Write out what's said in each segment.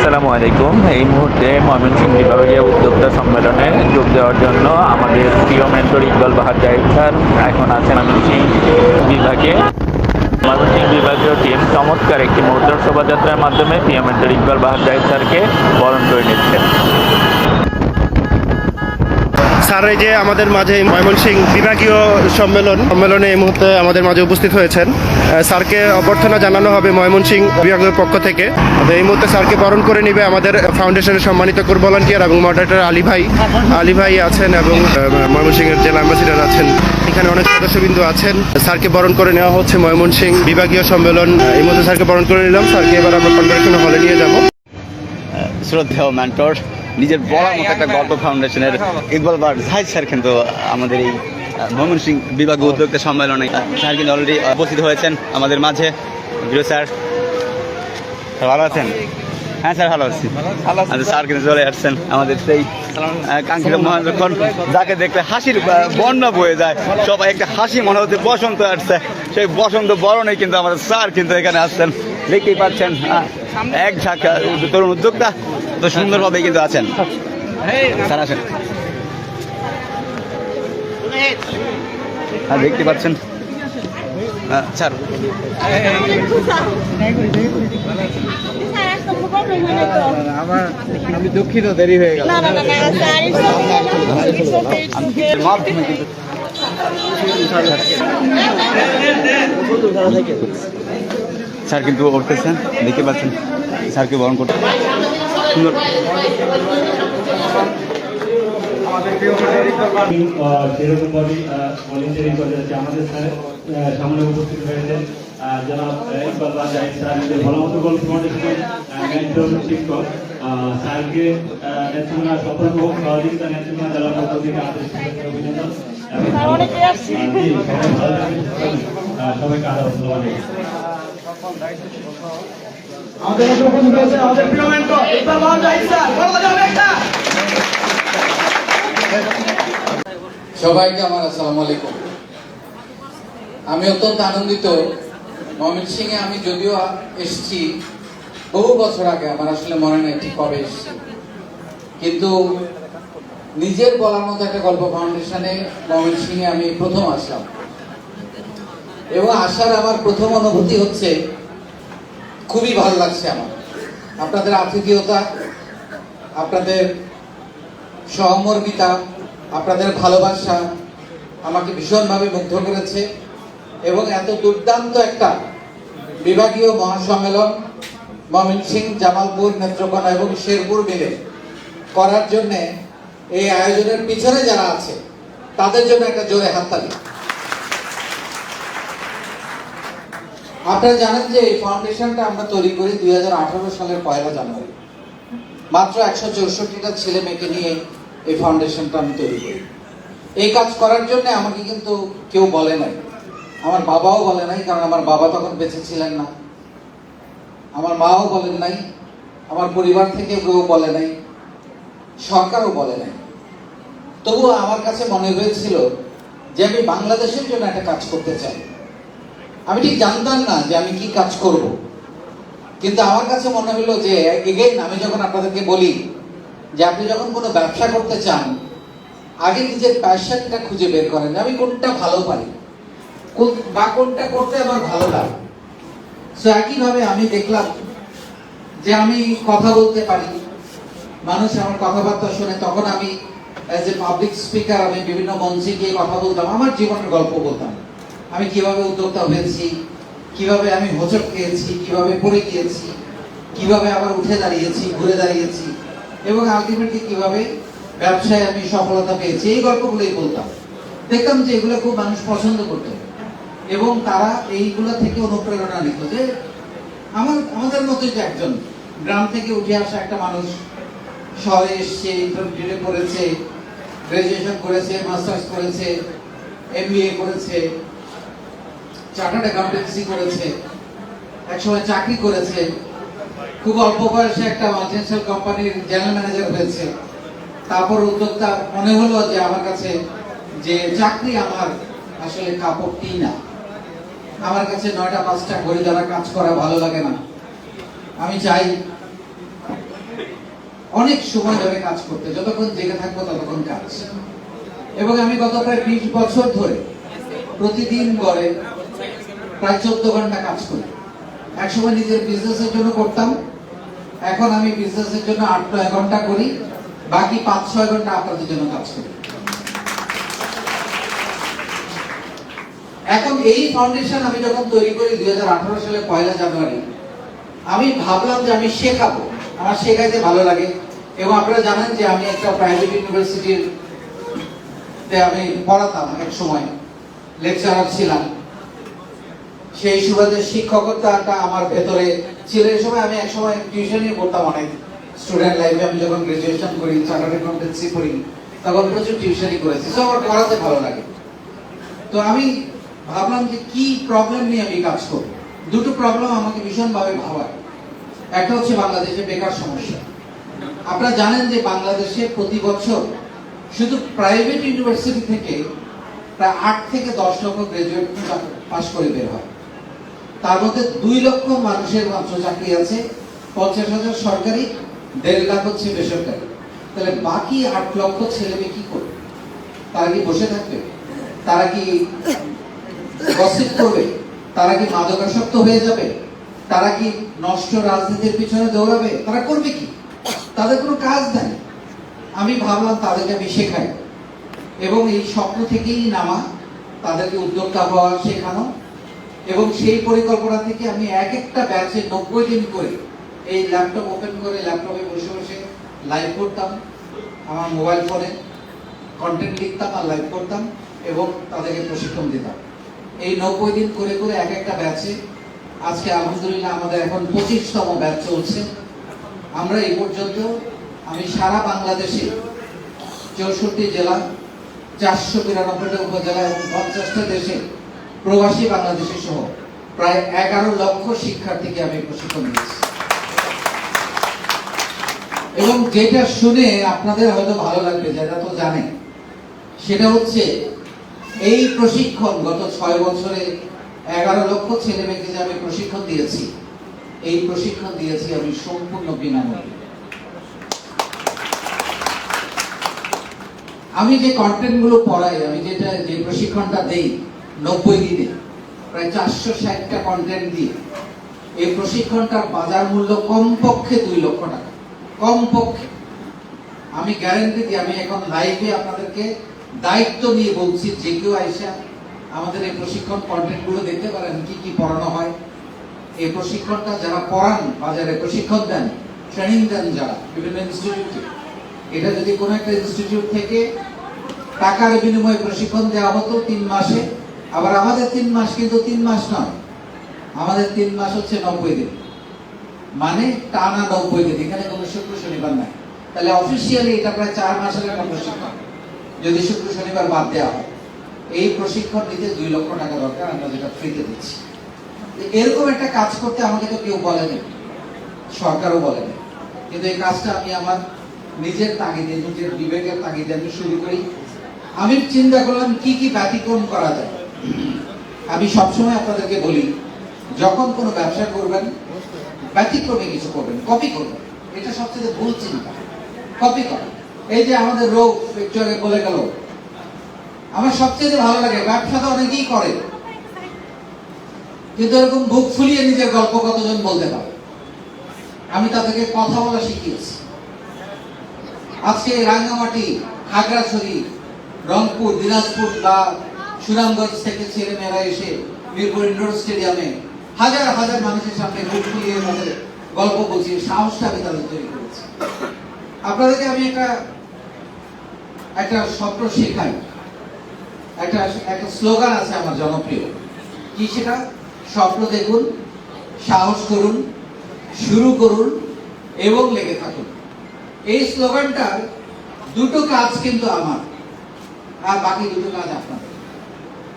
আসসালামু আলাইকুম। এই মুহূর্তে ময়মনসিংহ বিভাগীয় উদ্যোক্তা সম্মেলনে যোগ দেওয়ার জন্য আমাদের প্রিয় মেন্টর ইকবাল বাহার জাহিদ স্যার এখন আছেন ময়মনসিংহ বিভাগে। ময়মনসিংহ বিভাগীয় টিম চমৎকার একটি মুদ্রা শোভাযাত্রার মাধ্যমে প্রিয় মেন্টর ইকবাল বাহার জাহিদ স্যারকে বরণ করে নিচ্ছেন। স্যার এই যে আমাদের মাঝে ময়মনসিং বিভাগীয় সম্মেলন, সম্মেলনে এই মুহূর্তে আমাদের মাঝে উপস্থিত হয়েছেন। স্যারকে অভ্যর্থনা জানানো হবে ময়মনসিং বিভাগীয় পক্ষ থেকে। তো এই মুহূর্তে স্যারকে বরণ করে নিবে আমাদের ফাউন্ডেশনের সম্মানিত কোর ভলান্টিয়ার এবং মডারেটর আলী ভাই। আলী ভাই আছেন এবং ময়মনসিংহের জেলা অ্যাম্বাসিডার আছেন। এখানে অনেক সদস্যবিন্দু আছেন। স্যারকে বরণ করে নেওয়া হচ্ছে ময়মনসিং বিভাগীয় সম্মেলন। এই মুহূর্তে স্যারকে বরণ করে নিলাম। স্যারকে এবার আমরা কনভেনশন হলে নিয়ে যাব। শ্রদ্ধেয় মেন্টর নিজের বলার মতো একটা গল্প ফাউন্ডেশনের ইকবাল বার জাহিদ স্যার কিন্তু আমাদের এই ময়মন সিং বিভাগ উদ্যোক্তা সম্মেলনে স্যার কিন্তু অলরেডি উপস্থিত হয়েছেন আমাদের মাঝে। প্রিয় স্যার ভালো আছেন? হ্যাঁ স্যার ভালো আছি। আচ্ছা স্যার কিন্তু চলে আসছেন আমাদের সেই কাঙ্ক্ষিত মহেন্দ্রক্ষণ যাকে দেখলে হাসির বন্যা বয়ে যায়। সবাই একটা হাসি মনে হচ্ছে বসন্ত আসছে। সেই বসন্ত বরণে কিন্তু আমাদের স্যার কিন্তু এখানে আসছেন। দেখতেই পাচ্ছেন এক ঝাঁক তরুণ উদ্যোক্তা তো সুন্দরভাবে কিন্তু আছেন। স্যার আসেন। হ্যাঁ দেখতে পাচ্ছেন। আহ, স্যার। আমার আমি দুঃখিত দেরি হয়ে গেল। কিন্তু স্যার কিন্তু উঠতেছেন দেখতে পাচ্ছেন? স্যারকে বরণ করতে। সুন্দর। সেরকমভাবেই ভলেন্টিয়ারিং করে যাচ্ছে আমাদের স্যার আহ, সামনে উপস্থিত হয়েছেন। আহ, ইকবাল বাদ জাহিদ স্যার ভালোমতো গল্প ফাউন্ডেশনের শিক্ষক। স্যারকে নেত্রকোনা সফল সহযোগিতা নেত্রকোনা জেলার পক্ষ থেকে আমাদের অভিনন্দন। এবং স্যার, অনেকে আসছে। আহ, জি, সবাই ভালো থাকবেন, সুস্থ থাকবেন। আহ, সবাইকে সবাইকে আমার আসসালামু আলাইকুম। আমি অত্যন্ত আনন্দিত। ময়মনসিংহে আমি যদিও এসেছি, বহু বছর আগে, আমার আসলে মনে নেই ঠিক কবে এসেছি। কিন্তু নিজের বলার মতো একটা গল্প ফাউন্ডেশনে মমিন সিং এ আমি প্রথম আসলাম। এবং আসার আমার প্রথম অনুভূতি হচ্ছে খুবই ভালো লাগছে আমার। আপনাদের আতিথেয়তা, আপনাদের সহমর্মিতা, আপনাদের ভালোবাসা আমাকে ভীষণভাবে মুগ্ধ করেছে এবং এত দুর্দান্ত একটা বিভাগীয় মহাসম্মেলন ময়মনসিং জামালপুর, নেত্রকোনা এবং শেরপুর মিলে করার জন্যে এই আয়োজনের পিছনে যারা আছে, তাদের জন্য একটা জোরে হাততালি। আপনারা জানেন যে এই ফাউন্ডেশনটা আমরা তৈরি করি দুই হাজার আঠারো সালের পয়লা জানুয়ারি। মাত্র একশো চৌষট্টিটা ছেলে মেয়েকে নিয়ে এই ফাউন্ডেশনটা আমি তৈরি করি। এই কাজ করার জন্য আমাকে কিন্তু কেউ বলে নাই। আমার বাবাও বলে নাই, কারণ আমার বাবা তখন বেঁচে ছিলেন না। আমার মাও বলেন নাই, আমার পরিবার থেকে কেউ বলে নাই, সরকারও বলে নাই। তবুও আমার কাছে মনে হয়েছিল যে আমি বাংলাদেশের জন্য একটা কাজ করতে চাই। আমি ঠিক জানতাম না যে আমি কি কাজ করব। কিন্তু আমার কাছে মনে হলো যে এগেইন আমি যখন আপনাদেরকে বলি যে আপনি যখন কোনো ব্যবসা করতে চান, আগে নিজের প্যাশনটা খুঁজে বের করেন আমি কোনটা ভালো পারি। বা কোনটা করতে আমার ভালো লাগে। সো একইভাবে আমি দেখলাম যে আমি কথা বলতে পারি। মানুষ আমার কথাবার্তা শুনে, তখন আমি অ্যাজ এ পাবলিক স্পিকার আমি বিভিন্ন মঞ্চে গিয়ে কথা বলতাম, আমার জীবনের গল্প বলতাম। আমি কীভাবে উদ্যোক্তা হয়েছি, কীভাবে আমি হোচট খেয়েছি, কীভাবে পড়ে গিয়েছি, কীভাবে আবার উঠে দাঁড়িয়েছি, ঘুরে দাঁড়িয়েছি, এবং আলটিমেটলি কীভাবে ব্যবসায় আমি সফলতা পেয়েছি, এই গল্পগুলোই বলতাম। দেখতাম যে এগুলো খুব মানুষ পছন্দ করত, এবং তারা এইগুলো থেকে অনুপ্রেরণা নিত যে আমার, আমাদের মতোই যে একজন গ্রাম থেকে উঠে আসা একটা মানুষ, শহরে এসছে ইন্টারমিডিয়েটে করেছে গ্রাজুয়েশন করেছে মাস্টার্স করেছে এমবিএ করেছে চার্টার্ড অ্যাকাউন্টেন্সি করেছে। একসময় চাকরি করেছে। খুব অল্প বয়সে একটা মাল্টিনেশনাল কোম্পানির জেনারেল ম্যানেজার হয়েছে। তারপর উদ্যোক্তা মনে হলো যে আমার কাছে যে চাকরি আমার আসলে কাপড়টি না। আমার কাছে নয়টা পাঁচটা ঘড়ি দ্বারা কাজ করা ভালো লাগে না। আমি চাই অনেক সময় ধরে কাজ করতে, যতক্ষণ জেগে থাকব ততক্ষণ কাজ। এবং আমি গত প্রায় বিশ বছর ধরে প্রতিদিন গড়ে প্রায় চোদ্দ ঘণ্টা কাজ করি। একসময় নিজের বিজনেসের জন্য করতাম। এখন আমি বিজনেসের জন্য আট নয় ঘণ্টা করি। বাকি পাঁচ ছয় ঘণ্টা আপনাদের জন্য কাজ করি। এখন এই ফাউন্ডেশন আমি যখন তৈরি করি দুই সালে পয়লা জানুয়ারি, আমি ভাবলাম যে আমি শেখাবো। আমার শেখাইতে ভালো লাগে। এবং আপনারা জানেন যে আমি একটা প্রাইভেট ইউনিভার্সিটির আমি পড়াতাম এক সময়। লেকচারার ছিলাম। সেই সুবাদে শিক্ষকতাটা আমার ভেতরে ছিল। এই সময় আমি এক সময় টিউশনই করতাম অনেক। স্টুডেন্ট লাইফে আমি যখন গ্রাজুয়েশন করি চার্টার্ড অ্যাকাউন্টেন্সি করি তখন প্রচুর টিউশনই করেছি। তো আমার পড়াতে ভালো লাগে। তো আমি ভাবলাম যে কি প্রবলেম নিয়ে আমি কাজ করব? দুটো প্রবলেম আমাকে ভীষণভাবে ভাবায়। একটা হচ্ছে বাংলাদেশে বেকার সমস্যা। আপনারা জানেন যে বাংলাদেশে প্রতি বছর শুধু প্রাইভেট ইউনিভার্সিটি থেকে প্রায় আট থেকে দশ লক্ষ গ্রাজুয়েট পাস করে বের হয়। তার মধ্যে দুই লক্ষ মানুষের মাত্র চাকরি আছে, পঞ্চাশ হাজার সরকারি, দেড় লাখ হচ্ছে বেসরকারি। তাহলে বাকি আট লক্ষ ছেলে মেয়ে কি করবে? তারা কি বসে থাকবে? তারা কি গসিপ করবে? তারা কি মাদকাসক্ত হয়ে যাবে? তারা কি নষ্ট রাজনীতির পিছনে দৌড়াবে? তারা করবে কি? তাদের কোনো কাজ নেই। আমি ভাবলাম তাদেরকে আমি শেখাই। এবং এই স্বপ্ন থেকেই নামা, তাদেরকে উদ্যোক্তা হওয়া শেখানো এবং সেই পরিকল্পনা থেকে আমি এক একটা ব্যাচে নব্বই দিন করে এই ল্যাপটপ ওপেন করে ল্যাপটপে বসে বসে লাইভ করতাম, আমার মোবাইল ফোনে কন্টেন্ট লিখতাম আর লাইভ করতাম এবং তাদেরকে প্রশিক্ষণ দিতাম। এই নব্বই দিন করে করে এক একটা ব্যাচে আজকে আলহামদুলিল্লাহ আমাদের এখন পঁচিশতম ব্যাচ চলছে। আমরা এই পর্যন্ত আমি সারা বাংলাদেশে চৌষট্টি জেলা, চারশো বিরানব্বইটা উপজেলা এবং পঞ্চাশটা দেশে প্রবাসী বাংলাদেশি সহ প্রায় এগারো লক্ষ শিক্ষার্থীকে আমি প্রশিক্ষণ দিয়েছি। এবং যেটা শুনে আপনাদের হয়তো ভালো লাগবে, যেটা তো জানে সেটা হচ্ছে এই প্রশিক্ষণ গত ছয় বছরে এগারো লক্ষ ছেলে মেয়েকে যে আমি প্রশিক্ষণ দিয়েছি, এই প্রশিক্ষণ দিয়েছি আমি সম্পূর্ণ বিনামূল্যে। আমি যে কন্টেন্টগুলো পড়াই, আমি যেটা, যে প্রশিক্ষণটা দেই নব্বই দিনে প্রায় চারশো ষাটটা কন্টেন্ট দিয়ে এই প্রশিক্ষণটার বাজার মূল্য কমপক্ষে দুই লক্ষ টাকা। কমপক্ষে। আমি গ্যারান্টি দিই, আমি এখন লাইভে আপনাদেরকে দায়িত্ব নিয়ে বলছি, যে কেউ আইসা আমাদের এই প্রশিক্ষণ কন্টেন্টগুলো দেখতে পারেন, কি কি পড়ানো হয়। এই প্রশিক্ষণটা যারা পড়ান, বাজারে প্রশিক্ষণ দেন ট্রেনিং দেন যারা, বিভিন্ন ইনস্টিটিউটে এটা যদি কোনো একটা ইনস্টিটিউট থেকে টাকার বিনিময়ে প্রশিক্ষণ দেওয়া হতো তিন মাসে আবার আমাদের তিন মাস কিন্তু তিন মাস নয়। আমাদের তিন মাস হচ্ছে নব্বই দিন। মানে টানা নব্বই দিন। এখানে কোনো শুক্র, শনিবার নাই। তাহলে অফিসিয়ালি এটা প্রায় চার মাসের একটা প্রশিক্ষণ। যদি শুক্র, শনিবার বাদ দেওয়া হয়, এই প্রশিক্ষণ নিতে দুই লক্ষ টাকা দরকার, আমরা যেটা ফ্রিতে দিচ্ছি। এরকম একটা কাজ করতে আমাকে তো কেউ বলেনি। সরকারও বলেনি। কিন্তু এই কাজটা আমি আমার নিজের তাগিদে, নিজের বিবেকের তাগিদে আমি শুরু করি। আমি চিন্তা করলাম কি কি ব্যতিক্রম করা যায়। আমি সবসময় আপনাদেরকে বলি, যখন কোনো ব্যবসা করবেন, ব্যতিক্রমে কিছু করবেন কপি করবেন। এটা সবচেয়ে ভুল চিন্তা। কপি করা। এই যে আমাদের রোগ একটু বলে গেল, আমার সবচেয়ে ভালো লাগে, ব্যবসা তো অনেকেই করে। কিন্তু এরকম বুক ফুলিয়ে নিজের গল্প কতজন বলতে পারে? আমি তাদেরকে কথা বলা শিখিয়েছি। আজকে রাঙ্গামাটি, খাগড়াছড়ি, রংপুর, দিনাজপুর বা সুনামগঞ্জ থেকে ছেলে মেয়েরা এসে মিরপুর ইন্ডোর স্টেডিয়ামে হাজার হাজার মানুষের সামনে গল্প বলছি সাহসটা আমি তাদের তৈরি করেছি। আপনাদেরকে আমি একটা একটা স্বপ্ন শেখাই। একটা একটা স্লোগান আছে আমার জনপ্রিয়। কি সেটা? স্বপ্ন দেখুন, সাহস করুন, শুরু করুন এবং লেগে থাকুন। এই স্লোগানটার দুটো কাজ কিন্তু আমার, আর বাকি দুটো কাজ আপনাদের।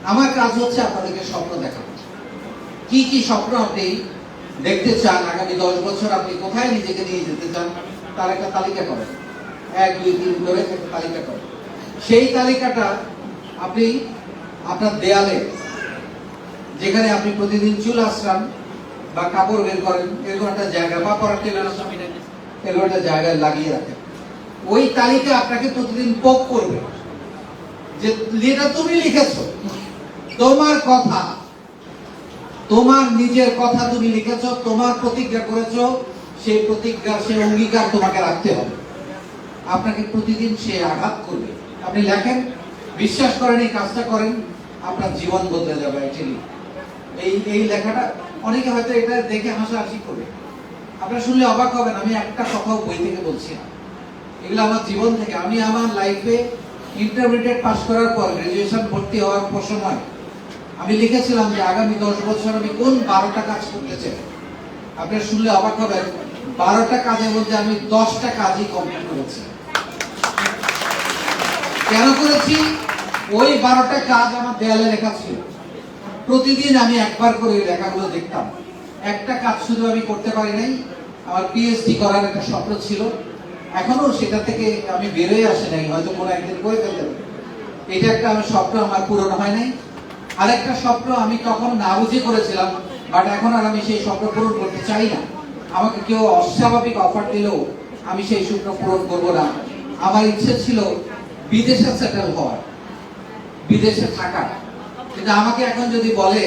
আমার কাজ হচ্ছে আপনাদেরকে স্বপ্ন দেখানো। কি কি স্বপ্ন আপনি দেখতে চান? আগামী দশ বছর আপনি কোথায় নিজেকে নিয়ে যেতে চান? তার একটা তালিকা করেন। এক, দুই, তিন ধরে একটা তালিকা করেন। সেই তালিকাটা আপনি আপনার দেয়ালে, যেখানে আপনি প্রতিদিন চুল আশ্রান বা কাপড় বের করেন এরকম একটা জায়গা বা পড়ার টেলার এগুলো একটা জায়গায় লাগিয়ে রাখেন। ওই তালিকা আপনাকে প্রতিদিন পোক করবে। যে এটা তুমি লিখেছো তোমার কথা, তোমার নিজের কথা তুমি লিখেছ, তোমার প্রতিজ্ঞা করেছ, সেই প্রতিজ্ঞা সেই অঙ্গীকার তোমাকে রাখতে হবে। আপনাকে প্রতিদিন সে আঘাত করবে। আপনি লেখেন, বিশ্বাস করেন, এই কাজটা করেন, আপনার জীবন বদলে যাবে অ্যাকচুয়ালি এই এই লেখাটা, অনেকে হয়তো এটা দেখে হাসাহাসি করবে। আপনারা শুনলে অবাক হবেন, আমি একটা কথাও বই থেকে বলছি না। এগুলো আমার জীবন থেকে। আমি আমার লাইফে ইন্টারমিডিয়েট পাস করার পর গ্রাজুয়েশন ভর্তি হওয়ার পর সময় আমি লিখেছিলাম যে আগামী দশ বছর আমি কোন বারোটা কাজ করতে চাই? আপনারা শুনলে অবাক হবেন, বারোটা কাজের মধ্যে আমি দশটা কাজই কমপ্লিট করেছি। কেন করেছি? ওই বারোটা কাজ আমার দেয়ালে লেখা ছিল। প্রতিদিন আমি একবার করে ওই লেখাগুলো দেখতাম। একটা কাজ শুধু আমি করতে পারি নাই, আমার পিএইচডি করার একটা স্বপ্ন ছিল। এখনও সেটা থেকে আমি বেরোয় আসি নাই, হয়তো কোনো একদিন করে ফেলতে এটা একটা আমার স্বপ্ন, আমার পূরণ হয় নাই। আরেকটা স্বপ্ন আমি তখন না বুঝে করেছিলাম বাট এখন আর আমি সেই স্বপ্ন পূরণ করতে চাই না। আমাকে কেউ অস্বাভাবিক অফার দিলেও আমি সেই স্বপ্ন পূরণ করব না। আমার ইচ্ছে ছিল বিদেশে সেটেল হওয়ার, বিদেশে থাকা কিন্তু আমাকে এখন যদি বলে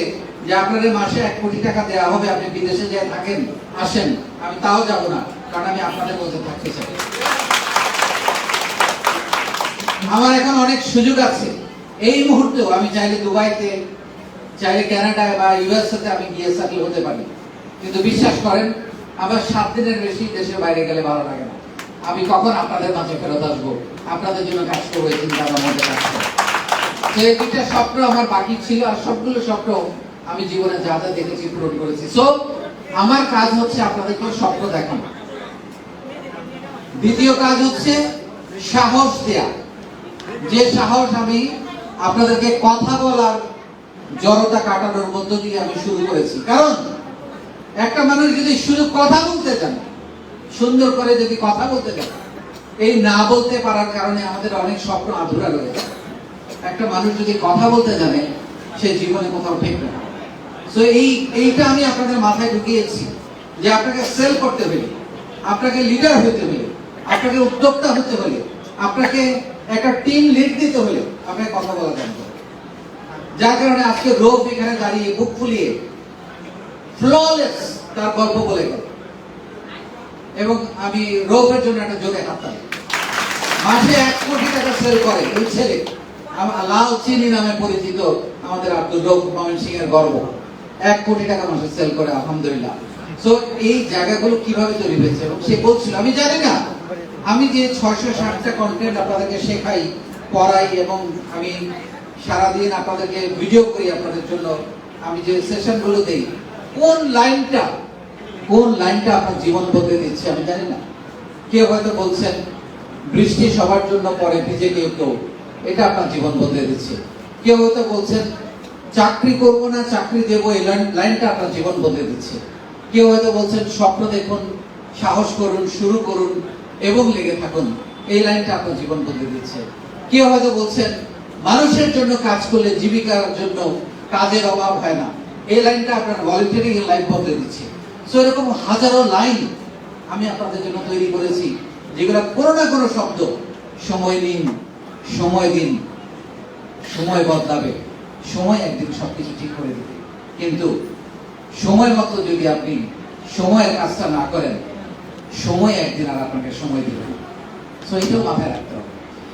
যে আপনাদের মাসে এক কোটি টাকা দেওয়া হবে, আপনি বিদেশে যে থাকেন, আসেন, আমি তাও যাব না, কারণ আমি আপনাদের মধ্যে থাকতে চাই। আমার এখন অনেক সুযোগ আছে। এই মুহূর্তেও আমি চাইলে দুবাইতে, চাইলে কানাডায় বা ইউএসএতে আমি গিয়ে সেটেল হতে পারি। কিন্তু বিশ্বাস করেন, আমার সাত দিনের বেশি দেশের বাইরে গেলে ভালো লাগে না। আমি কখন আপনাদের মাঝে ফেরত আসব? আপনাদের জন্য কাজ করব চিন্তা আমার মধ্যে কাজ করে। তো এই দুইটা স্বপ্ন আমার বাকি ছিল, আর সবগুলো স্বপ্ন আমি জীবনে যা যা দেখেছি, পূরণ করেছি। সো আমার কাজ হচ্ছে আপনাদের আপনাদেরকে স্বপ্ন দেখানো দ্বিতীয় কাজ হচ্ছে সাহস দেয়া। যে সাহস আমি আপনাদেরকে কথা বলার জড়তা কাটানোর মধ্য দিয়ে আমি শুরু করেছি। কারণ একটা মানুষ যদি শুধু কথা বলতে চান, সুন্দর করে যদি কথা বলতে চান, এই না বলতে পারার কারণে আমাদের অনেক স্বপ্ন আধুরা রয়েছে একটা মানুষ যদি কথা বলতে জানে, সে জীবনে কোথাও ঠেকবে না। তো এই, এইটা আমি আপনাদের মাথায় ঢুকিয়েছি যে আপনাকে সেল করতে হলে, আপনাকে লিডার হতে হলে, আপনাকে উদ্যোক্তা হতে হলে, আপনাকে একটা টিম লিড দিতে হলে আপনাকে কথা বলা জানতে যার কারণে আজকে রোগ এখানে দাঁড়িয়ে, বুক ফুলিয়ে ফ্ললেস তার গল্প বলে গেল। এবং আমি রোগের জন্য একটা যোগে হাততাম মাসে এক কোটি টাকা সেল করে ওই ছেলে। লাল চিনি নামে পরিচিত আমাদের আব্দুল রব ময়ন সিং এর গর্ব। এক কোটি টাকা মাসে সেল করে, আলহামদুলিল্লাহ। সো এই জায়গাগুলো কীভাবে তৈরি হয়েছে? এবং সে বলছিল, আমি জানি না। আমি যে ছয়শো ষাটটা কন্টেন্ট আপনাদেরকে শেখাই, পড়াই এবং আমি সারাদিন আপনাদেরকে ভিডিও করি আপনাদের জন্য, আমি যে সেশনগুলো দেই, কোন লাইনটা কোন লাইনটা আপনার জীবন বদলে দিচ্ছে আমি জানি না। কেউ হয়তো বলছেন, বৃষ্টি সবার জন্য পরে ভিজে কেউ কেউ, এটা আপনার জীবন বদলে দিচ্ছে। কেউ হয়তো বলছেন, চাকরি করব না, চাকরি দেব, এই লাইন- লাইনটা আপনার জীবন বদলে দিচ্ছে। কেউ হয়তো বলছেন, স্বপ্ন দেখুন, সাহস করুন, শুরু করুন এবং লেগে থাকুন। এই লাইনটা আপনার জীবন বদলে দিচ্ছে। কেউ হয়তো বলছেন, মানুষের জন্য কাজ করলে জীবিকার জন্য কাজের অভাব হয় না। এই লাইনটা আপনার ভলেন্টারিং লাইফ বদলে দিচ্ছে। সো এরকম হাজারো লাইন আমি আপনাদের জন্য তৈরি করেছি, যেগুলো কোনো না কোনো শব্দ, সময় নিন, সময় দিন, সময় বদলাবে। সময় একদিন সবকিছু ঠিক করে দেবে। কিন্তু সময় মতো যদি আপনি সময়ের কাজটা না করেন সময় একদিন আর আপনাকে সময় দেবে। সো এটাও মাথায় রাখতে হবে।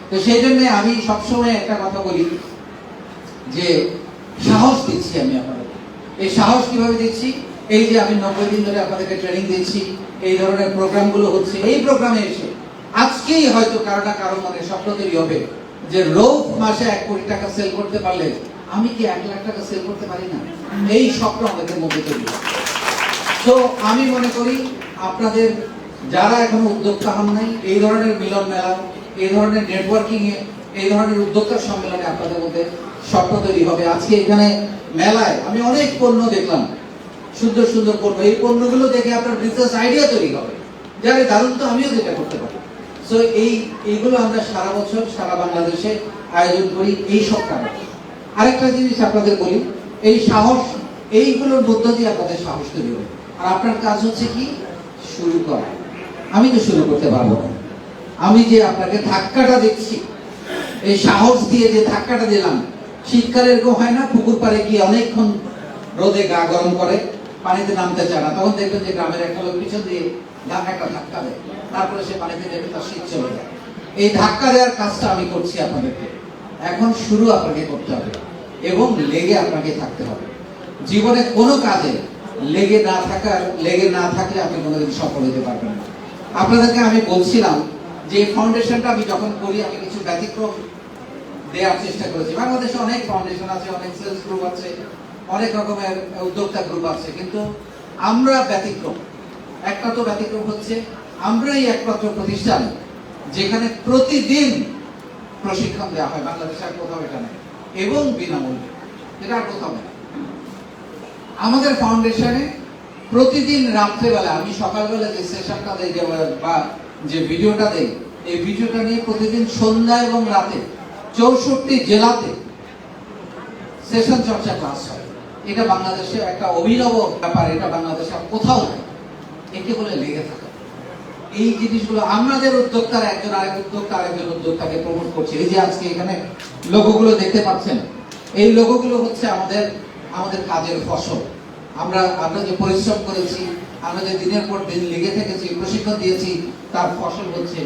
তো সেই জন্য আমি সবসময় একটা কথা বলি যে, সাহস দিচ্ছি আমি আপনাদের। এই সাহস কীভাবে দিচ্ছি? এই যে আমি নব্বই দিন ধরে আপনাদেরকে ট্রেনিং দিচ্ছি, এই ধরনের প্রোগ্রামগুলো হচ্ছে, এই প্রোগ্রামে এসে আজকেই হয়তো কারও না কারও মনে স্বপ্ন তৈরি হবে যে রোগ মাসে এক কোটি টাকা সেল করতে পারলে আমি কি এক লাখ টাকা সেল করতে পারি না? এই স্বপ্ন আমাদের মধ্যে তৈরি তো আমি মনে করি আপনাদের যারা এখনও উদ্যোক্তা হন নাই, এই ধরনের মিলন মেলা, এই ধরনের নেটওয়ার্কিং এ, এই ধরনের উদ্যোক্তা সম্মেলনে আপনাদের মধ্যে স্বপ্ন তৈরি হবে। আজকে এখানে মেলায় আমি অনেক পণ্য দেখলাম, সুন্দর সুন্দর পণ্য। এই পণ্যগুলো দেখে আপনার বিজনেস আইডিয়া তৈরি হবে। যারে দারুণ তো আমিও যেটা করতে পারি। সো এই, এইগুলো আমরা সারা বছর, সারা বাংলাদেশে আয়োজন করি এই কারণে আরেকটা জিনিস আপনাদের বলি, এই সাহস, এইগুলোর মধ্য দিয়ে আপনাদের সাহস তৈরি হবে। আর আপনার কাজ হচ্ছে কি? শুরু করা। আমি তো শুরু করতে পারব না। আমি যে আপনাকে ধাক্কাটা দিচ্ছি, এই সাহস দিয়ে যে ধাক্কাটা দিলাম শীতকালে এরকম হয় না, পুকুর পাড়ে গিয়ে অনেকক্ষণ রোদে গা গরম করে, পানিতে নামতে চায় না। তখন দেখবেন যে গ্রামের একটা লোক পিছন দিয়ে একটা ধাক্কা দেয়। তারপরে সে পানিতে নেমে তার শীত চলে যায়। এই ধাক্কা দেওয়ার কাজটা আমি করছি আপনাদেরকে। এখন শুরু আপনাকে করতে হবে এবং লেগে আপনাকে থাকতে হবে। জীবনে কোনো কাজে লেগে না থাকার, লেগে না থাকলে আপনি কোনোদিন সফল হতে পারবেন না। আপনাদেরকে আমি বলছিলাম যে ফাউন্ডেশনটা আমি যখন করি, আমি কিছু ব্যতিক্রম দেওয়ার চেষ্টা করেছি। বাংলাদেশে অনেক ফাউন্ডেশন আছে, অনেক সেলস গ্রুপ আছে, অনেক রকমের উদ্যোক্তা গ্রুপ আছে, কিন্তু আমরা ব্যতিক্রম। একটা তো ব্যতিক্রম হচ্ছে আমরাই একমাত্র প্রতিষ্ঠান যেখানে প্রতিদিন প্রশিক্ষণ দেওয়া হয়। বাংলাদেশে আর কোথাও এটা নেই। এবং বিনামূল্যে। এটা আর কোথাও নেই। আমাদের ফাউন্ডেশনে প্রতিদিন রাত্রেবেলা, আমি সকালবেলা যে সেশনটা দেই বা যে ভিডিওটা দেই, এই ভিডিওটা নিয়ে প্রতিদিন সন্ধ্যা এবং রাতে চৌষট্টি জেলাতে সেশন চর্চা ক্লাস হয়। এটা বাংলাদেশে একটা অভিনব ব্যাপার, এটা বাংলাদেশে কোথাও নেই। একে বলে লেগে থাকে। এই জিনিসগুলো আমাদের উদ্যোক্তারা একজন আরেক উদ্যোক্তা, আরেকজন উদ্যোক্তাকে প্রমোট করছে। এই যে আজকে এখানে লোগোগুলো দেখতে পাচ্ছেন, এই লোগোগুলো হচ্ছে আমাদের আমাদের কাজের ফসল। আমরা আমরা যে পরিশ্রম করেছি, আমরা যে দিনের পর দিন লেগে থেকেছি, প্রশিক্ষণ দিয়েছি, তার ফসল হচ্ছে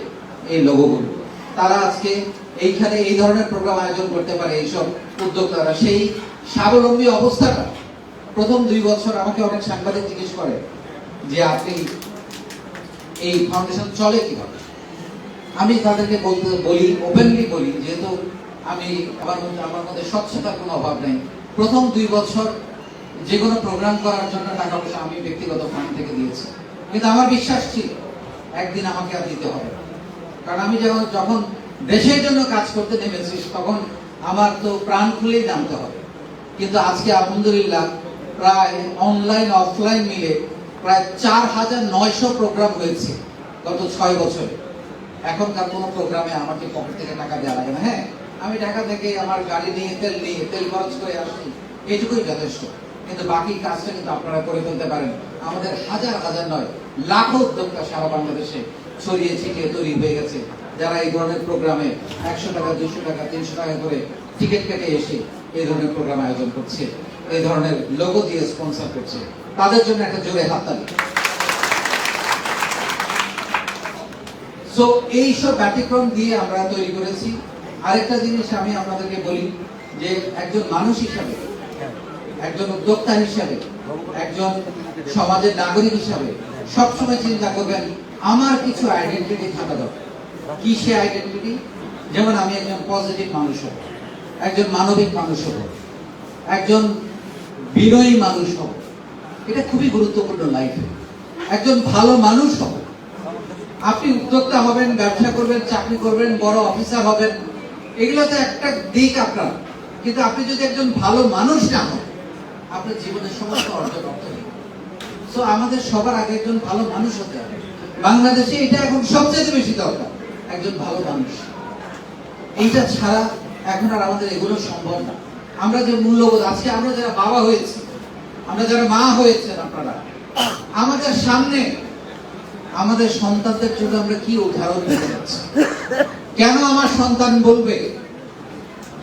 এই লোগোগুলো। তারা আজকে এইখানে এই ধরনের প্রোগ্রাম আয়োজন করতে পারে এইসব উদ্যোক্তারা। সেই স্বাবলম্বী অবস্থাটা প্রথম দুই বছর আমাকে অনেক সাংবাদিক জিজ্ঞেস করে যে, আপনি এই ফাউন্ডেশন চলে কীভাবে? আমি তাদেরকে বলতে বলি ওপেনলি বলি, যেহেতু আমি আমার মধ্যে আমার মধ্যে স্বচ্ছতার কোনো অভাব নেই। প্রথম দুই বছর যে কোনো প্রোগ্রাম করার জন্য টাকা পয়সা আমি ব্যক্তিগত ফান্ড থেকে দিয়েছি। কিন্তু আমার বিশ্বাস ছিল, একদিন আমাকে আর দিতে হবে কারণ আমি যখন যখন দেশের জন্য কাজ করতে নেমেছি, তখন আমার তো প্রাণ খুলেই নামতে হবে। কিন্তু আজকে আলহামদুলিল্লাহ, প্রায় অনলাইন অফলাইন মিলে প্রায় চার হাজার নয়শো প্রোগ্রাম হয়েছে গত ছয় বছরে। এখনকার কোনো প্রোগ্রামে আমাকে পকেট থেকে টাকা দেওয়া লাগে না। হ্যাঁ আমি ঢাকা থেকে আমার গাড়ি নিয়ে, তেল নিয়ে, তেল খরচ করে আসি এটুকুই যথেষ্ট। কিন্তু বাকি কাজটা কিন্তু আপনারা করে ফেলতে পারেন। আমাদের হাজার হাজার নয়, লাখো উদ্যোক্তা সারা বাংলাদেশে ছড়িয়ে ছিটিয়ে তৈরি হয়ে গেছে। যারা এই ধরনের প্রোগ্রামে একশো টাকা দুশো টাকা, তিনশো টাকা করে টিকিট কেটে এসে এই ধরনের প্রোগ্রাম আয়োজন করছে, এই ধরনের লোগো দিয়ে স্পন্সর করছে, তাদের জন্য একটা জোরে হাততালি। সো এই সব ব্যতিক্রম দিয়ে আমরা তৈরি করেছি। আরেকটা জিনিস আমি আপনাদেরকে বলি যে একজন মানুষ হিসাবে একজন উদ্যোক্তা হিসাবে, একজন সমাজের নাগরিক হিসাবে সবসময় চিন্তা করবেন, আমার কিছু আইডেন্টিটি থাকা দরকার। কি সে আইডেন্টিটি যেমন আমি একজন পজিটিভ মানুষ হব, একজন মানবিক মানুষ হব, একজন বিনয়ী মানুষ হব। এটা খুবই গুরুত্বপূর্ণ লাইফে একজন ভালো মানুষ হব। আপনি উদ্যোক্তা হবেন, ব্যবসা করবেন, চাকরি করবেন, বড় অফিসার হবেন, এগুলো তো একটা দিক আপনার। কিন্তু আপনি যদি একজন ভালো মানুষ না হন আপনার জীবনের সমস্ত অর্জন অর্থ নেই সো আমাদের সবার আগে একজন ভালো মানুষ হতে হবে। বাংলাদেশে এটা এখন সবচেয়ে বেশি দরকার, একজন ভালো মানুষ। এইটা ছাড়া এখন আর আমাদের এগুলো সম্ভব না। আমরা যে মূল্যবোধ, আজকে আমরা যারা বাবা হয়েছি, আমরা যারা মা হয়েছেন আপনারা, আমাদের সামনে আমাদের সন্তানদের জন্য আমরা কি উদাহরণ দিতে যাচ্ছি? কেন আমার সন্তান বলবে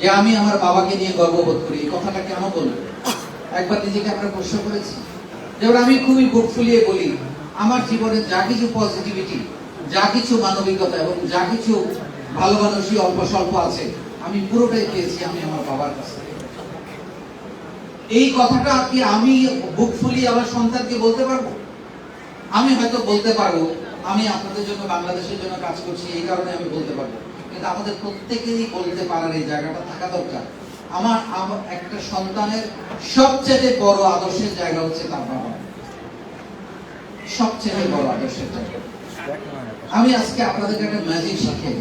যে, আমি আমার বাবাকে নিয়ে গর্ববোধ করি? এই কথাটা কেন বলবে? একবার নিজেকে আমরা প্রশ্ন করেছি। যেমন আমি খুবই বুক ফুলিয়ে বলি, আমার জীবনে যা কিছু পজিটিভিটি যা কিছু মানবিকতা এবং যা কিছু ভালো মানুষই অল্প স্বল্প আছে, আমি পুরোটাই পেয়েছি আমি আমার বাবার কাছ এই কথাটা কি আমি বুক ফুলিয়ে আমার সন্তানকে বলতে পারব? আমি হয়তো বলতে পারব, আমি আপনাদের জন্য বাংলাদেশের জন্য কাজ করছি, এই কারণে আমি বলতে পারব। কিন্তু আমাদের প্রত্যেকেরই বলতে পারার এই জায়গাটা থাকা দরকার। আমার একটা সন্তানের সবচেয়ে বড় আদর্শের জায়গা হচ্ছে তার বাবা। সবচেয়ে বড় আদর্শের জায়গা। আমি আজকে আপনাদেরকে একটা ম্যাজিক শিখিয়ে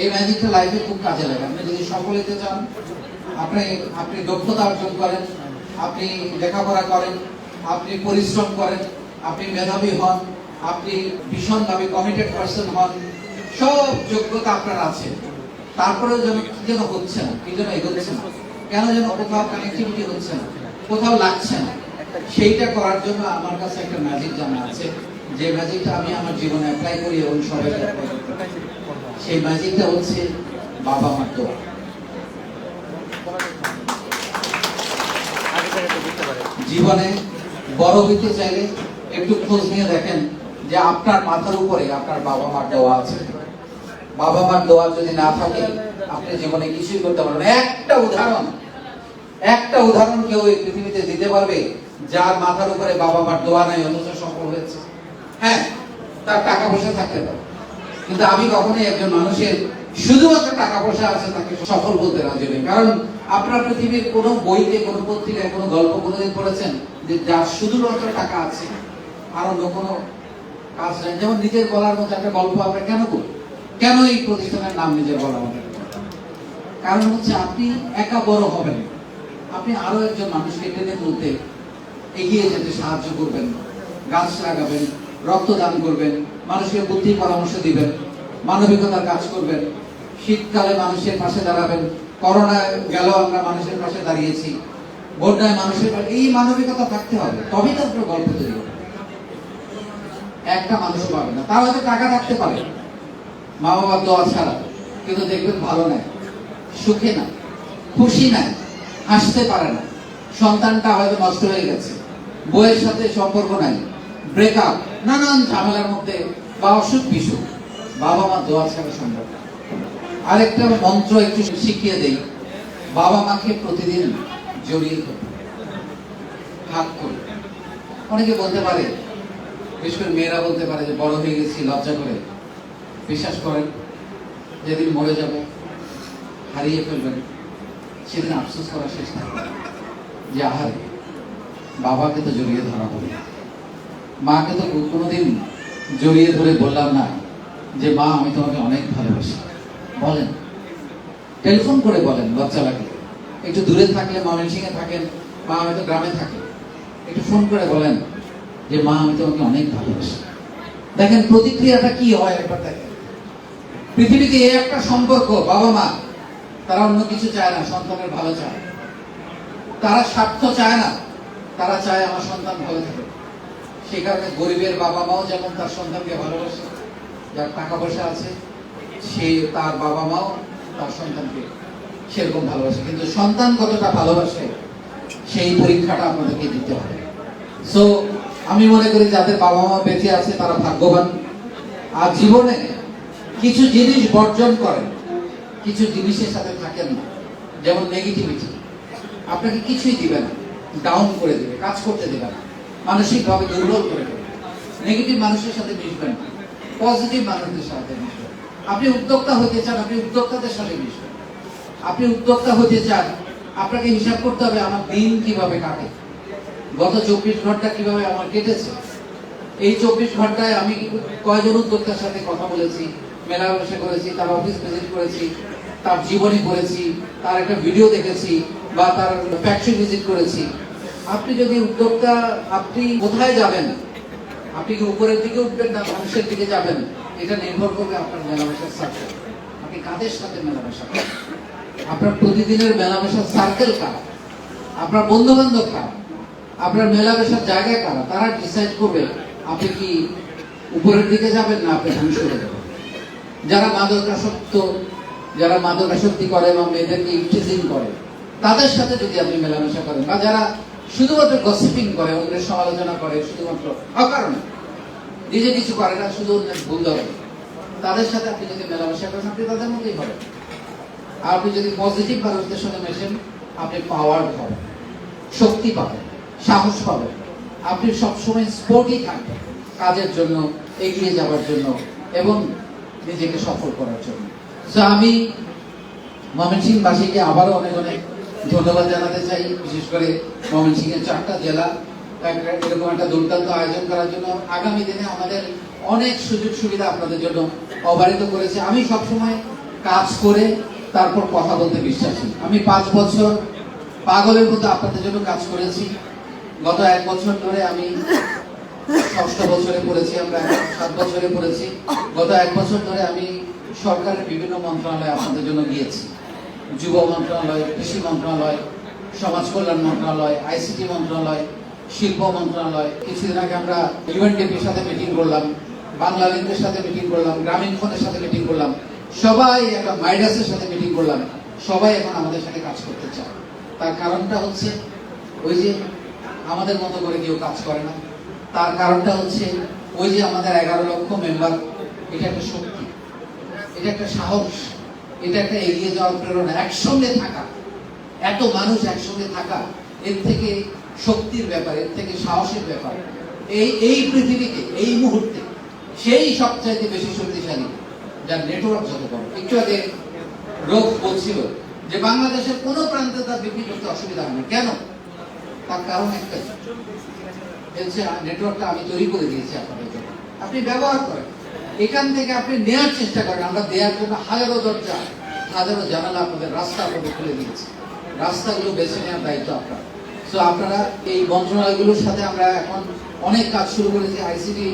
এই ম্যাজিকটা লাইফে খুব কাজে লাগে। আপনি যদি সফল হতে চান, আপনি আপনি দক্ষতা অর্জন করেন, আপনি লেখাপড়া করেন, আপনি পরিশ্রম করেন, আপনি মেধাবী হন, আপনি ভীষণভাবে কমিটেড পার্সন হন, সব যোগ্যতা আপনার আছে। তারপরেও যেন হচ্ছে না, কি যেন এগোচ্ছে না। কেন যেন কোথাও কানেক্টিভিটি হচ্ছে না, কোথাও লাগছে না। সেইটা করার জন্য আমার কাছে একটা ম্যাজিক জানা আছে। যে ম্যাজিকটা আমি আমার জীবনে অ্যাপ্লাই করি এবং পারি। সেই ম্যাজিকটা হচ্ছে বাবা মার দোয়া। জীবনে বড় হইতে চাইলে একটু খোঁজ নিয়ে দেখেন যে আপনার মাথার উপরে আপনার বাবা মার দেওয়া আছে। বাবা মার দোয়া যদি না থাকে, আপনি জীবনে কিছুই করতে পারবেন। একটা উদাহরণ একটা উদাহরণ কেউ এই পৃথিবীতে দিতে পারবে যার মাথার উপরে বাবা মার দোয়া নাই, অথচ সফল হয়েছে। হ্যাঁ তার টাকা পয়সা থাকতে পারে। কিন্তু আমি কখনোই একজন মানুষের শুধুমাত্র টাকা পয়সা আছে তাকে সফল বলতে রাজি নই। কারণ আপনার পৃথিবীর কোনো বইতে, কোনো পত্রিকায়, কোনো গল্প কোনোদিন পড়েছেন যে যার শুধুমাত্র টাকা আছে, আর অন্য কোনো কাজ নেই। যেমন নিজের বলার মতো একটা গল্প আমরা কেন করি? কেন এই প্রতিষ্ঠানের নাম নিজের বলা আমাদের কারণ হচ্ছে আপনি একা বড় হবেন আপনি আরও একজন মানুষকে টেনে তুলতে এগিয়ে যেতে সাহায্য করবেন। গাছ লাগাবেন, রক্তদান করবেন, মানুষকে বুদ্ধি পরামর্শ দিবেন, মানবিকতার কাজ করবেন। শীতকালে মানুষের পাশে দাঁড়াবেন করোনা গেল আমরা মানুষের পাশে দাঁড়িয়েছি। বন্যায় মানুষের এই মানবিকতা থাকতে হবে। তবেই তো আপনার গল্প তৈরি হবে। একটা মানুষ পাবে না। তার হয়তো টাকা থাকতে পারে। মা বাবার দোয়া ছাড়া। কিন্তু দেখবেন ভালো নাই, সুখে না খুশি নাই, হাসতে পারে না। সন্তানটা হয়তো নষ্ট হয়ে গেছে বইয়ের সাথে সম্পর্ক নাই ব্রেকআপ নানান ঝামেলার মধ্যে বা অসুখ বিসুখ বাবা মা দোয়া ছাড়া সম্ভব আরেকটা মন্ত্র একটু শিখিয়ে দেই বাবা মাকে প্রতিদিন জড়িয়ে ধরুন, হাত করে অনেকে বলতে পারে, বিশেষ করে মেয়েরা বলতে পারে যে বড় হয়ে গেছি, লজ্জা করে। বিশ্বাস করেন, যেদিন মরে যাব, হারিয়ে ফেলবেন, সেদিন আফসোস করার শেষ থাকবে যে আহারে, বাবাকে তো জড়িয়ে ধরা হলো। মাকে তো কোনোদিন জড়িয়ে ধরে বললাম না যে, মা, আমি তোমাকে অনেক ভালোবাসি। বলেন। টেলিফোন করে বলেন লাগলে একটু দূরে থাকলে ময়মনসিংহে থাকেন, মা হয়তো গ্রামে থাকি একটু ফোন করে বলেন যে, মা, আমি তোমাকে অনেক ভালোবাসি। দেখেন, প্রতিক্রিয়াটা কি হয় একবার দেখেন। পৃথিবীতে এই একটা সম্পর্ক, বাবা মা, তারা অন্য কিছু চায় না, সন্তানের ভালো চায়। তারা স্বার্থ চায় না, তারা চায় আমার সন্তান ভালো থাকে। সেই কারণে গরিবের বাবা মাও যেমন তার সন্তানকে ভালোবাসে, যার টাকা পয়সা আছে, সে তার বাবা মাও তার সন্তানকে সেরকম ভালোবাসে। কিন্তু সন্তান কতটা ভালোবাসে, সেই পরীক্ষাটা আপনাদেরকে দিতে হবে। সো আমি মনে করি যাদের বাবা মা বেঁচে আছে, তারা ভাগ্যবান। আর জীবনে কিছু জিনিস বর্জন করেন, কিছু জিনিসের সাথে থাকেন না, যেমন নেগেটিভিটি আপনাকে কিছুই দিবে না ডাউন করে দেবে, কাজ করতে দেবে না, মানসিকভাবে দুর্বল করে দেবে। নেগেটিভ মানুষের সাথে মিশবেন না পজিটিভ মানুষদের সাথে মিশবেন। আপনি উদ্যোক্তা হতে চান, আপনি উদ্যোক্তাদের সাথে মিশবেন। আপনি উদ্যোক্তা হতে চান, আপনাকে হিসাব করতে হবে আমার দিন কীভাবে কাটে, গত চব্বিশ ঘণ্টা কীভাবে আমার কেটেছে। এই চব্বিশ ঘন্টায় আমি কয়জন উদ্যোক্তার সাথে কথা বলেছি মেলামেশা করেছি, তার অফিস ভিজিট করেছি, তার জীবনী পড়েছি, তার একটা ভিডিও দেখেছি বা তার ফ্যাক্টরি ভিজিট করেছি। আপনি যদি উদ্যোক্তা, আপনি কোথায় যাবেন? আপনি কি উপরের দিকে উঠবেন না মানুষের দিকে যাবেন? এটা নির্ভর করবে আপনার মেলামেশার সার্কেল আপনি কাদের সাথে মেলামেশা করেন আপনার প্রতিদিনের মেলামেশার সার্কেল কারা? আপনার বন্ধু বান্ধব কারা? আপনার মেলামেশার জায়গা কারা? তারা ডিসাইড করবে, আপনি কি উপরের দিকে যাবেন না আপনি ধ্বংস হয়ে যাবেন? যারা মাদকাসক্ত যারা মাদকাসক্তি করে এবং মেয়েদেরকে ইফটিজিং করে, তাদের সাথে যদি আপনি মেলামেশা করেন, বা যারা শুধুমাত্র গসিপিং করে, অন্যের সমালোচনা করে, শুধুমাত্র অকারণে নিজে কিছু করে না, শুধু অন্যের ভুল ধরে, তাদের সাথে আপনি যদি মেলামেশা করেন, আপনি তাদের মধ্যেই হবেন। আর আপনি যদি পজিটিভ মানুষদের সঙ্গে মেশেন, আপনি পাওয়ার পাবেন, শক্তি পাবেন, সাহস পাবেন। আপনি সবসময় স্পোর্টই থাকবেন, কাজের জন্য, এগিয়ে যাওয়ার জন্য, এবং নিজেকে সফল করার জন্য। তো আমি ময়মনসিংহবাসীকে আবারও অনেক অনেক ধন্যবাদ জানাতে চাই, বিশেষ করে ময়মনসিংহের চারটা জেলা। এরকম একটা দুর্দান্ত আয়োজন করার জন্য আগামী দিনে আমাদের অনেক সুযোগ সুবিধা আপনাদের জন্য অবারিত করেছে। আমি সবসময় কাজ করে তারপর কথা বলতে বিশ্বাসী। আমি পাঁচ বছর পাগলের মতো আপনাদের জন্য কাজ করেছি। গত এক বছর ধরে আমি ষষ্ঠ বছরে পড়েছি, আমরা সাত বছরে পড়েছি। গত এক বছর ধরে আমি সরকারের বিভিন্ন মন্ত্রণালয়ে আপনাদের জন্য গিয়েছি। যুব মন্ত্রণালয়, কৃষি মন্ত্রণালয়, সমাজ কল্যাণ মন্ত্রণালয়, আইসিটি মন্ত্রণালয়, শিল্প মন্ত্রণালয়। কিছুদিন আগে আমরা ইউএনডিপির সাথে মিটিং করলাম বাংলা লিঙ্কের সাথে মিটিং করলাম, গ্রামীণ ফোনের সাথে মিটিং করলাম। সবাই একটা মাইডাসের সাথে মিটিং করলাম। সবাই এখন আমাদের সাথে কাজ করতে চায়। তার কারণটা হচ্ছে ওই যে আমাদের মতো করে কেউ কাজ করে না। তার কারণটা হচ্ছে ওই যে আমাদের এগারো লক্ষ মেম্বার এটা একটা শক্তি, এটা একটা সাহস, এটা একটা এগিয়ে যাওয়ার প্রেরণা, একসঙ্গে থাকা, এত মানুষ একসঙ্গে থাকা, এর থেকে শক্তির ব্যাপার, এর থেকে সাহসের ব্যাপার। এই এই পৃথিবীতে, এই মুহূর্তে, সেই সবচাইতে বেশি শক্তিশালী, যার নেটওয়ার্ক যত বড়। একটু আগে রোগ বলছিল যে বাংলাদেশের কোনো প্রান্তে তার বিক্রি করতে অসুবিধা না। কেন? তার কারণ একটাই হচ্ছে নেটওয়ার্কটা আমি তৈরি করে দিয়েছি আপনাদের জন্য। আপনি ব্যবহার করেন। এখান থেকে আপনি নেওয়ার চেষ্টা করেন। আমরা দেওয়ার জন্য হাজারো দরজা, হাজারো জানালা আপনাদের রাস্তা আপনাদের খুলে দিয়েছি। রাস্তাগুলো বেছে নেওয়ার দায়িত্ব আপনার। তো আপনারা এই মন্ত্রণালয়গুলোর সাথে আমরা এখন অনেক কাজ শুরু করেছি। আইসিটি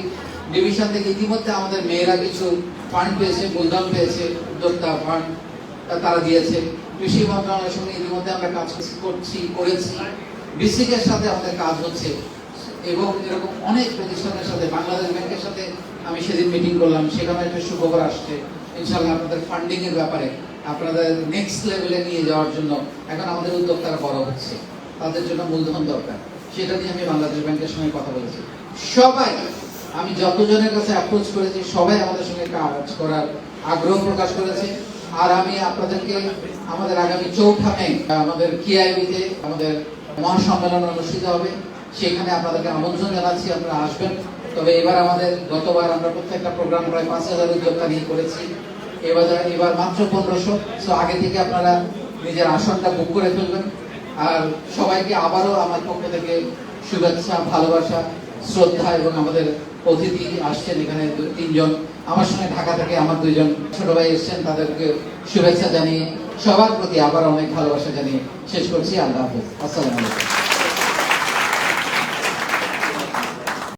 ডিভিশন থেকে ইতিমধ্যে আমাদের মেয়েরা কিছু ফান্ড পেয়েছে মূলধন পেয়েছে, উদ্যোক্তা ফান্ড তারা দিয়েছে। কৃষি মন্ত্রণালয়ের সঙ্গে ইতিমধ্যে আমরা কাজ করছি, করেছি। বিসিকের সাথে আমাদের কাজ হচ্ছে। এবং এরকম অনেক প্রতিষ্ঠানের সাথে, বাংলাদেশ ব্যাংকের সাথে আমি সেদিন মিটিং করলাম। সেখানে একটা সুখবর আসছে। ইনশাল্লাহ আপনাদের ফান্ডিং এর ব্যাপারে, আপনাদের নেক্সট লেভেলে নিয়ে যাওয়ার জন্য এখন আমাদের উদ্যোক্তারা বড় হচ্ছে। তাদের জন্য মূলধন দরকার। সেটা নিয়ে আমি বাংলাদেশ ব্যাংকের সঙ্গে কথা বলেছি। সবাই, আমি যতজনের কাছে অ্যাপ্রোচ করেছি, সবাই আমাদের সঙ্গে কাজ করার আগ্রহ প্রকাশ করেছে। আর আমি আপনাদেরকে আমাদের আগামী চৌঠা মে আমাদের কিআইবিতে আমাদের মহাসম্মেলন অনুষ্ঠিত হবে। সেখানে আপনাদেরকে আমন্ত্রণ জানাচ্ছি, আপনারা আসবেন। তবে এবার আমাদের গতবার আমরা প্রত্যেকটা প্রোগ্রাম প্রায় পাঁচ হাজার উদ্যোক্তা নিয়ে করেছি। এবার এবার মাত্র পনেরোশো। সো আগে থেকে আপনারা নিজের আসনটা বুক করে ফেলবেন। আর সবাইকে আবারও আমার পক্ষ থেকে শুভেচ্ছা, ভালোবাসা, শ্রদ্ধা এবং আমাদের অতিথি আসছেন এখানে তিনজন। আমার সঙ্গে ঢাকা থেকে আমার দুইজন ছোট ভাই এসছেন, তাদেরকে শুভেচ্ছা জানিয়ে সবার প্রতি আবার অনেক ভালোবাসা জানিয়ে শেষ করছি। আল্লাহ হাফেজ। আসসালামু আলাইকুম।